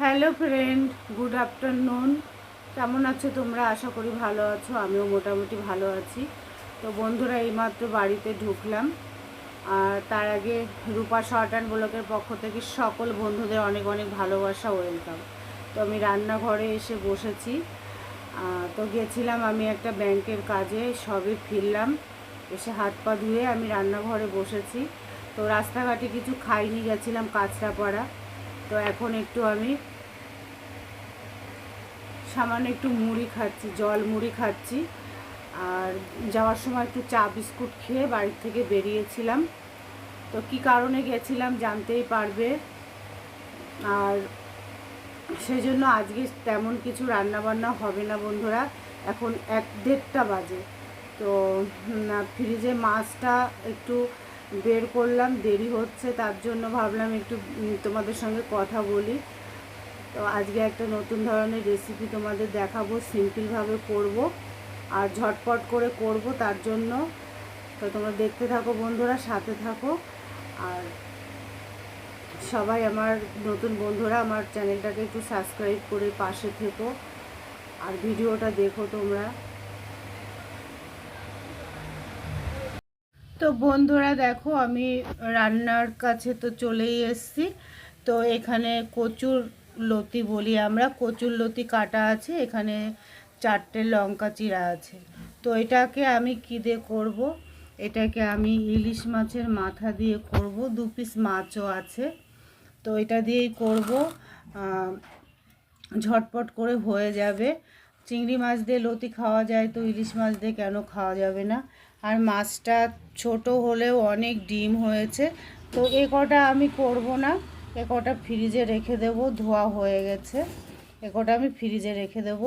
Hello friend good afternoon কেমন আছো তোমরা? আশা করি ভালো আছো। আমিও মোটামুটি ভালো আছি। তো বন্ধুরা, এইমাত্র বাড়িতে ঢুকলাম। আর তার আগে রূপা শর্ট অ্যান্ড ব্লকের পক্ষ থেকে সকল বন্ধুদের অনেক অনেক ভালোবাসা ওয়েলকাম তো আমি রান্নাঘরে এসে বসেছি। তো গেছিলাম আমি একটা ব্যাংকের কাজে সবে ফিরলাম। এসে হাত পা ধুয়ে আমি রান্নাঘরে বসেছি। তো রাস্তাঘাটে কিছু খাইনি, গেছিলাম কাঁচরাপাড়া। তো এখন একটু আমি সামান্য একটু মুড়ি খাচ্ছি, জল মুড়ি খাচ্ছি। আর যাওয়ার সময় একটু চা বিস্কুট খেয়ে বাড়ি থেকে বেরিয়েছিলাম। তো কি কারণে গেছিলাম জানতেই পারবে। আর সেই জন্য আজকে তেমন কিছু রান্না বান্না হবে না বন্ধুরা। এখন এক দেড়টা বাজে। তো ফ্রিজে মাছটা একটু বের করলাম, দেরি হচ্ছে, তার জন্য ভাবলাম একটু তোমাদের সঙ্গে কথা বলি। তো আজকে একটা নতুন ধরনের রেসিপি তোমাদের দেখাবো সিম্পলভাবে করব, আর ঝটপট করে করব তার জন্য। তো তোমরা দেখতে থাকো বন্ধুরা, সাথে থাকো। আর সবাই আমার নতুন বন্ধুরা, আমার চ্যানেলটাকে একটু সাবস্ক্রাইব করে পাশে থেকো। আর ভিডিওটা দেখো তোমরা। তো বন্ধুরা দেখো, আমি রান্নার কাছে তো চলেই এসেছি। তো এখানে কচুর লতি বলি আমরা। কচুর লতি কাটা আছে, এখানে চারটে লঙ্কা চিরা আছে। তো এটাকে আমি কী দিয়ে করব? এটাকে আমি ইলিশ মাছের মাথা দিয়ে করব। দু পিস মাছও আছে। তো এটা দিয়েই করব। ঝটপট করে হয়ে যাবে। চিংড়ি মাছ দিয়ে লতি খাওয়া যায় তো ইলিশ মাছ দিয়ে কেন খাওয়া যাবে না? আর মাছটা ছোট হলেও অনেক ডিম হয়েছে। তো এ কটা আমি করব না, এ কটা ফ্রিজে রেখে দেবো, ধোয়া হয়ে গেছে। এ কটা আমি ফ্রিজে রেখে দেব।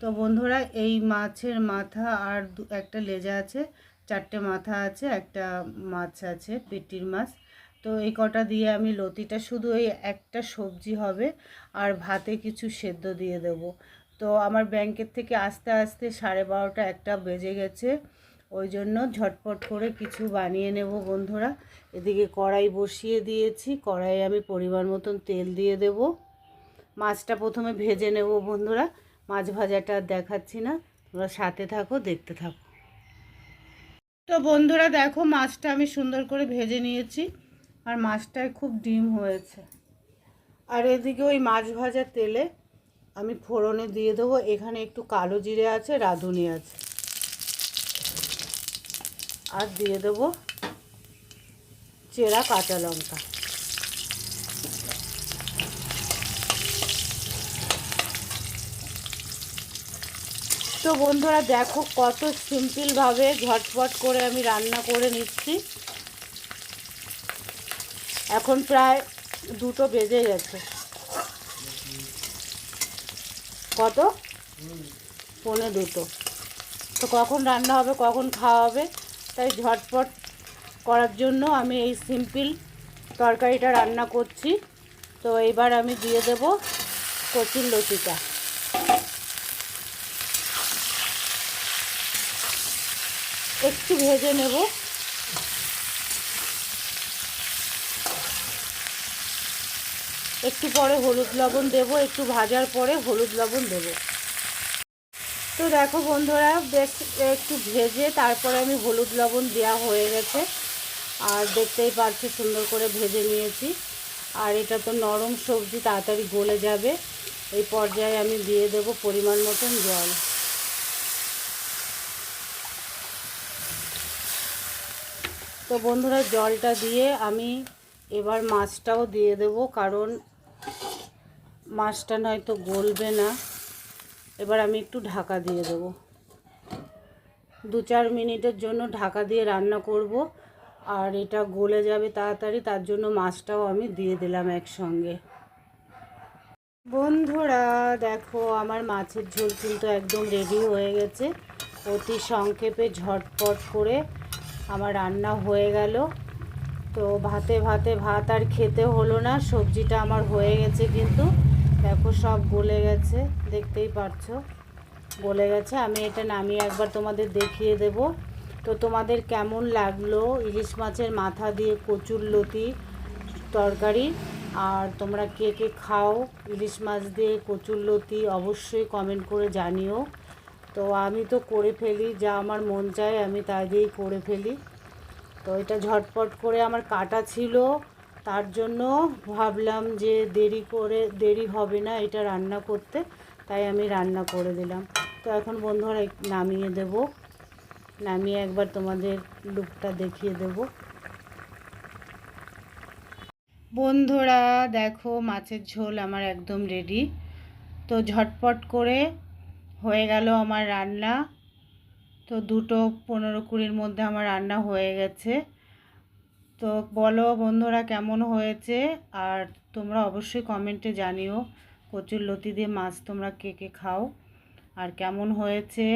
তো বন্ধুরা, এই মাছের মাথা আর একটা লেজা আছে, চারটে মাথা আছে, একটা মাছ আছে, পেটির মাছ। তো এই কটা দিয়ে আমি লতিটা শুধু এই একটা সবজি হবে আর ভাতে কিছু সেদ্ধ দিয়ে দেব। তো আমার ব্যাংকের থেকে আস্তে আস্তে সাড়ে বারোটা একটা বেজে গেছে। ওই জন্য ঝটপট করে কিছু বানিয়ে নেব বন্ধুরা। এদিকে কড়াই বসিয়ে দিয়েছি। কড়াইয়ে আমি পরিমাণ মতন তেল দিয়ে দেব। মাছটা প্রথমে ভেজে নেব বন্ধুরা। মাছ ভাজাটা দেখাচ্ছি না। তোমরা সাথে থাকো, দেখতে থাকো। তো বন্ধুরা দেখো মাছটা আমি সুন্দর করে ভেজে নিয়েছি। আর মাছটায় খুব ডিম হয়েছে। আর এদিকে ওই মাছ ভাজা তেলে আমি ফোড়নে দিয়ে দেবো। এখানে একটু কালো জিরে আছে, রাঁধুনি আছে। আর দিয়ে দেবো চেরা কাঁচা লঙ্কা। তো বন্ধুরা দেখো কত সিম্পলভাবে ঝটপট করে আমি রান্না করে নিচ্ছি। এখন প্রায় দুটো বেজে গেছে। কত? পৌনে দুটো। তো কখন রান্না হবে, কখন খাওয়া হবে, তাই ঝটপট করার জন্য আমি এই সিম্পল তরকারিটা রান্না করছি। তো এইবার আমি দিয়ে দেব কচুর লতিটা। একটু ভেজে নেব। একটু পরে হলুদ লবণ দেব, একটু ভাজার পরে হলুদ লবণ দেব। তো দেখো বন্ধুরা, বেশ একটু ভেজে তারপরে আমি হলুদ লবণ দেওয়া হয়ে গেছে। আর দেখতেই পাচ্ছি, সুন্দর করে ভেজে নিয়েছি। আর এটা তো নরম সবজি, তাড়াতাড়ি গলে যাবে। এই পর্যায়ে আমি দিয়ে দেব পরিমাণ মতন জল। তো বন্ধুরা, জলটা দিয়ে আমি এবার মাছটাও দিয়ে দেব, কারণ মাছটা নয়তো গলবে না। এবার আমি একটু ঢাকা দিয়ে দেব। দু চার মিনিটের জন্য ঢাকা দিয়ে রান্না করব, আর এটা গলে যাবে তাড়াতাড়ি, তার জন্য মাছটাও আমি দিয়ে দিলাম একসঙ্গে। বন্ধুরা, দেখো আমার মাছের ঝোল কিন্তু একদম রেডি হয়ে গেছে। অতি সংক্ষেপে ঝটপট করে আমার রান্না হয়ে গেল। তো ভাতে ভাতে ভাত আর খেতে হলো না, সবজিটা আমার হয়ে গেছে কিন্তু। দেখো সব গলে গেছে, দেখতেই পারছ। গলে গেছে, আমি এটা নামিয়ে একবার তোমাদের দেখিয়ে দেব। তো তোমাদের কেমন লাগল ইলিশ মাছের মাথা দিয়ে কচুর লতি তরকারি? আর তোমরা কে কে খাও ইলিশ মাছ দিয়ে কচুর লতি অবশ্যই কমেন্ট করে জানিও। তো আমি তো করে ফেলি, যা আমার মন চায় আমি তাই দিয়েই করে ফেলি। তো এটা ঝটপট করে আমার কাটা ছিল। তার জন্য ভাবলাম যে দেরি করে, দেরি হবে না এটা রান্না করতে, তাই আমি রান্না করে দিলাম। তো এখন বন্ধুরা নামিয়ে দেব। নামিয়ে একবার তোমাদের লুকটা দেখিয়ে দেব। বন্ধুরা, দেখো মাছের ঝোল আমার একদম রেডি তো ঝটপট করে হয়ে গেল আমার রান্না। তো দুটো পনেরো কুড়ির মধ্যে আমার রান্না হয়ে গেছে। তো বলো বন্ধুরা কেমন হয়েছে? আর তোমরা অবশ্যই কমেন্টে জানিও, কচুর লতি দিয়ে মাছ তোমরা কে কে খাও আর কেমন হয়েছে?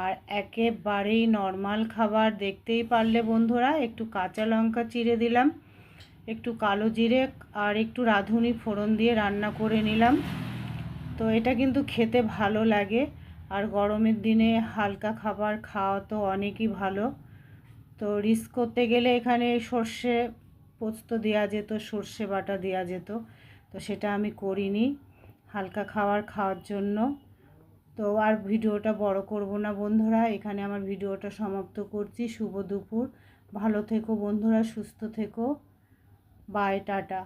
আর একেবারেই নর্মাল খাবার দেখতেই পারলে বন্ধুরা, একটু কাঁচা লঙ্কা চিড়ে দিলাম, একটু কালো জিরে আর একটু রাঁধুনি ফোড়ন দিয়ে রান্না করে নিলাম। তো এটা কিন্তু খেতে ভালো লাগে। আর গরমের দিনে হালকা খাবার খাওয়া তো অনেকই ভালো। তো রিস্ক করতে গেলে এখানে সর্ষে পোস্ত দেওয়া যেত, সর্ষে বাটা দেওয়া যেত। তো সেটা আমি করিনি, হালকা খাবার খাওয়ার জন্য। তো আর ভিডিওটা বড় করব না বন্ধুরা, এখানে আমার ভিডিওটা সমাপ্ত করছি। শুভ দুপুর, ভালো থেকো বন্ধুরা, সুস্থ থেকো। Bye, tata.